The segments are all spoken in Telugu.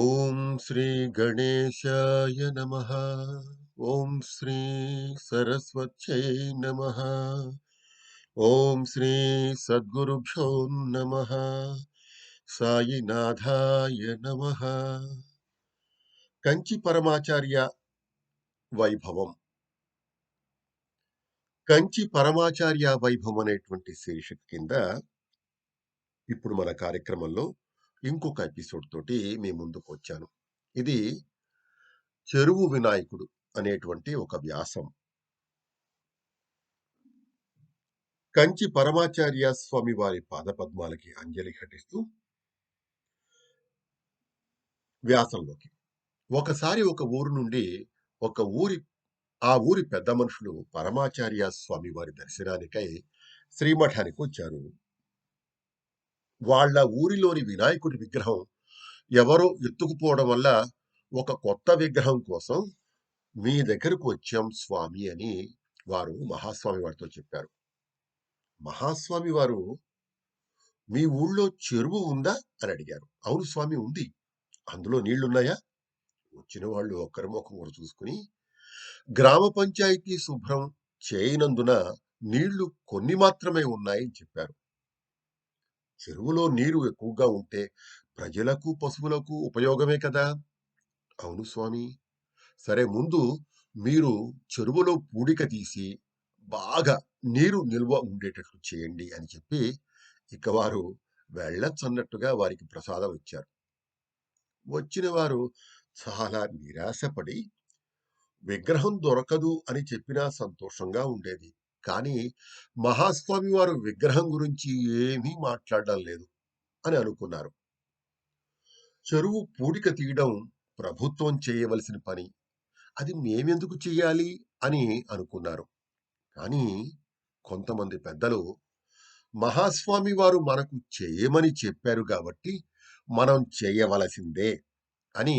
ఓం శ్రీ గణేశాయ నమః. ఓం శ్రీ సరస్వత్యై నమః. ఓం శ్రీ సద్గురుభ్యో నమః. సాయినాథాయ నమః. కంచి పరమాచార్య వైభవం. కంచి పరమాచార్య వైభవం అనేటువంటి శీర్షిక కింద ఇప్పుడు మన కార్యక్రమంలో ఇంకొక ఎపిసోడ్ తోటి మీ ముందుకు వచ్చాను. ఇది చెరువు వినాయకుడు అనేటువంటి ఒక వ్యాసం. కంచి పరమాచార్య స్వామి వారి పాదపద్మాలకి అంజలి ఘటిస్తూ వ్యాసంలోకి. ఒకసారి ఒక ఊరు నుండి ఒక ఊరి ఆ ఊరి పెద్ద మనుషులు పరమాచార్య స్వామి వారి దర్శనానికై శ్రీమఠానికి వచ్చారు. వాళ్ళ ఊరిలోని వినాయకుడి విగ్రహం ఎవరో ఎత్తుకుపోవడం వల్ల ఒక కొత్త విగ్రహం కోసం మీ దగ్గరకు వచ్చాం స్వామి అని వారు మహాస్వామి వారితో చెప్పారు. మహాస్వామి వారు మీ ఊళ్ళో చెరువు ఉందా? అని అడిగారు. అవును స్వామి ఉంది. అందులో నీళ్ళున్నాయా? వచ్చిన వాళ్ళు ఒకరి ముఖం కూడా చూసుకుని గ్రామ పంచాయతీ శుభ్రం చేయనందున నీళ్ళు కొన్ని మాత్రమే ఉన్నాయని చెప్పారు. చెరువులో నీరు ఎక్కువగా ఉంటే ప్రజలకు పశువులకు ఉపయోగమే కదా? అవును స్వామి. సరే ముందు మీరు చెరువులో పూడిక తీసి బాగా నీరు నిల్వ ఉండేటట్లు చేయండి అని చెప్పి ఇక వారు వెళ్ళొచ్చన్నట్టుగా వారికి ప్రసాదం ఇచ్చారు. వచ్చిన వారు చాలా నిరాశపడి విగ్రహం దొరకదు అని చెప్పినా సంతోషంగా ఉండేది. కానీ మహాస్వామి వారు విగ్రహం గురించి ఏమీ మాట్లాడడం లేదు అని అనుకున్నారు. చెరువు పూడిక తీయడం ప్రభుత్వం చేయవలసిన పని. అది మేమెందుకు చేయాలి అని అనుకున్నారు. కానీ కొంతమంది పెద్దలు మహాస్వామి వారు మనకు చేయమని చెప్పారు కాబట్టి మనం చేయవలసిందే అని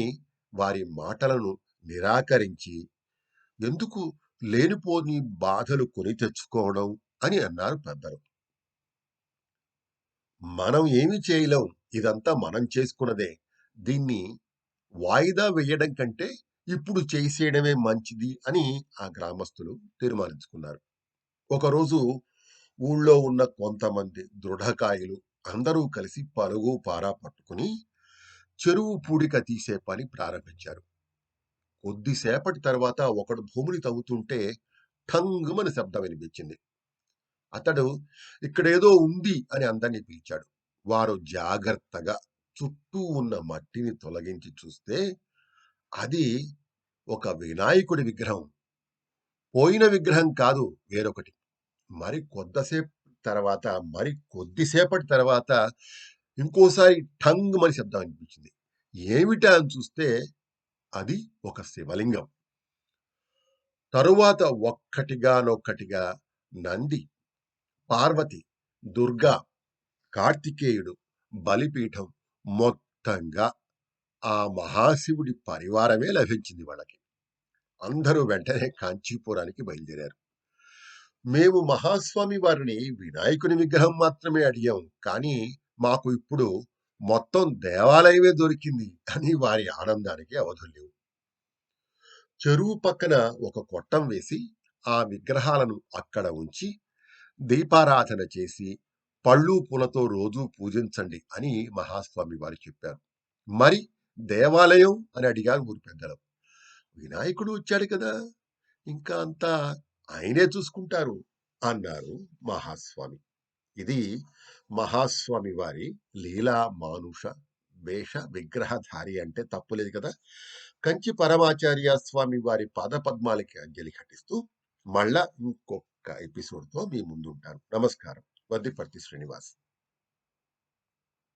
వారి మాటలను నిరాకరించి ఎందుకు లేనిపోని బాధలు కొని తెచ్చుకోవడం అని అన్నారు పెద్దలు. మనం ఏమి చేయలేం. ఇదంతా మనం చేసుకున్నదే. దీన్ని వాయిదా వేయడం కంటే ఇప్పుడు చేసేయడమే మంచిది అని ఆ గ్రామస్తులు తీర్మానించుకున్నారు. ఒకరోజు ఊళ్ళో ఉన్న కొంతమంది దృఢకాయులు అందరూ కలిసి పరుగు పారా పట్టుకుని చెరువు పూడిక తీసే పని ప్రారంభించారు. కొద్దిసేపటి తర్వాత ఒకడు భూమిని తవ్వుతుంటే ఠంగుమని శబ్దం వినిపించింది. అతడు ఇక్కడేదో ఉంది అని అందరినీ పిలిచాడు. వారు జాగ్రత్తగా చుట్టూ ఉన్న మట్టిని తొలగించి చూస్తే అది ఒక వినాయకుడి విగ్రహం. పోయిన విగ్రహం కాదు వేరొకటి. మరి కొద్దిసేపు తర్వాత మరి కొద్దిసేపటి తర్వాత ఇంకోసారి ఠంగ్ మని శబ్దం అనిపించింది ఏమిటా అని చూస్తే అది ఒక శివలింగం. తరువాత ఒక్కటిగానొక్కటిగా నంది పార్వతి దుర్గా కార్తికేయుడు బలిపీఠం మొత్తంగా ఆ మహాశివుడి పరివారమే లభించింది వాళ్ళకి. అందరూ వెంటనే కాంచీపురానికి బయలుదేరారు. మేము మహాస్వామి వారిని వినాయకుని విగ్రహం మాత్రమే అడిగాం కానీ మాకు ఇప్పుడు మొత్తం దేవాలయమే దొరికింది అని వారి ఆనందానికి అవధులేవు చెరువు పక్కన ఒక కొట్టం వేసి ఆ విగ్రహాలను అక్కడ ఉంచి దీపారాధన చేసి పళ్ళు పూలతో రోజూ పూజించండి అని మహాస్వామి వారు చెప్పారు. మరి దేవాలయం? అని అడిగారు ఊరి పెద్దలు. వినాయకుడు వచ్చాడు కదా ఇంకా అంతా ఆయనే చూసుకుంటారు అన్నారు మహాస్వామి. ఇది మహాస్వామి వారి లీలా మానుష వేష విగ్రహధారి అంటే తప్పులేదు కదా? కంచి పరమాచార్య స్వామి వారి పాదపద్మాలకి అంజలి ఘటిస్తూ మళ్ళా ఇంకొక ఎపిసోడ్తో మీ ముందుంటాను. నమస్కారం. వద్దిపర్తి శ్రీనివాస్.